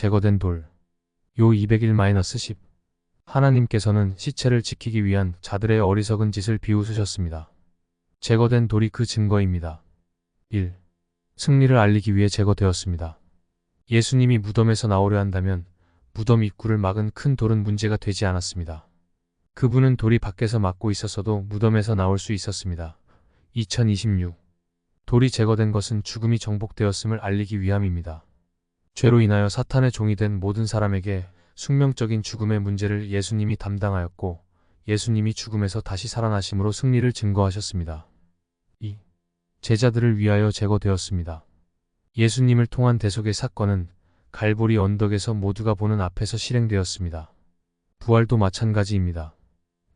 제거된 돌. 요 201-10. 하나님께서는 시체를 지키기 위한 자들의 어리석은 짓을 비웃으셨습니다. 제거된 돌이 그 증거입니다. 1. 승리를 알리기 위해 제거되었습니다. 예수님이 무덤에서 나오려 한다면 무덤 입구를 막은 큰 돌은 문제가 되지 않았습니다. 그분은 돌이 밖에서 막고 있었어도 무덤에서 나올 수 있었습니다. 2026. 돌이 제거된 것은 죽음이 정복되었음을 알리기 위함입니다. 죄로 인하여 사탄의 종이 된 모든 사람에게 숙명적인 죽음의 문제를 예수님이 담당하였고 예수님이 죽음에서 다시 살아나심으로 승리를 증거하셨습니다. 2. 제자들을 위하여 제거되었습니다. 예수님을 통한 대속의 사건은 갈보리 언덕에서 모두가 보는 앞에서 실행되었습니다. 부활도 마찬가지입니다.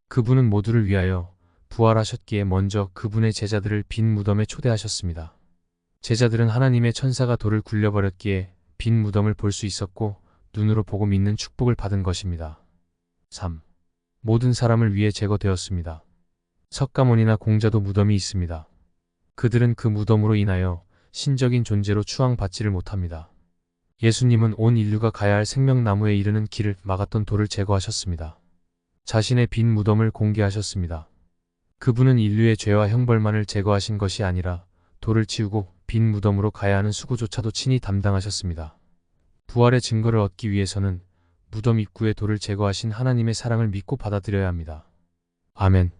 그분은 모두를 위하여 부활하셨기에 먼저 그분의 제자들을 빈 무덤에 초대하셨습니다. 제자들은 하나님의 천사가 돌을 굴려버렸기에 빈 무덤을 볼 수 있었고 눈으로 보고 믿는 축복을 받은 것입니다. 3. 모든 사람을 위해 제거되었습니다. 석가모니나 공자도 무덤이 있습니다. 그들은 그 무덤으로 인하여 신적인 존재로 추앙받지를 못합니다. 예수님은 온 인류가 가야 할 생명나무에 이르는 길을 막았던 돌을 제거하셨습니다. 자신의 빈 무덤을 공개하셨습니다. 그분은 인류의 죄와 형벌만을 제거하신 것이 아니라 돌을 치우고 빈 무덤으로 가야 하는 수고조차도 친히 담당하셨습니다. 부활의 증거를 얻기 위해서는 무덤 입구에 돌을 제거하신 하나님의 사랑을 믿고 받아들여야 합니다. 아멘.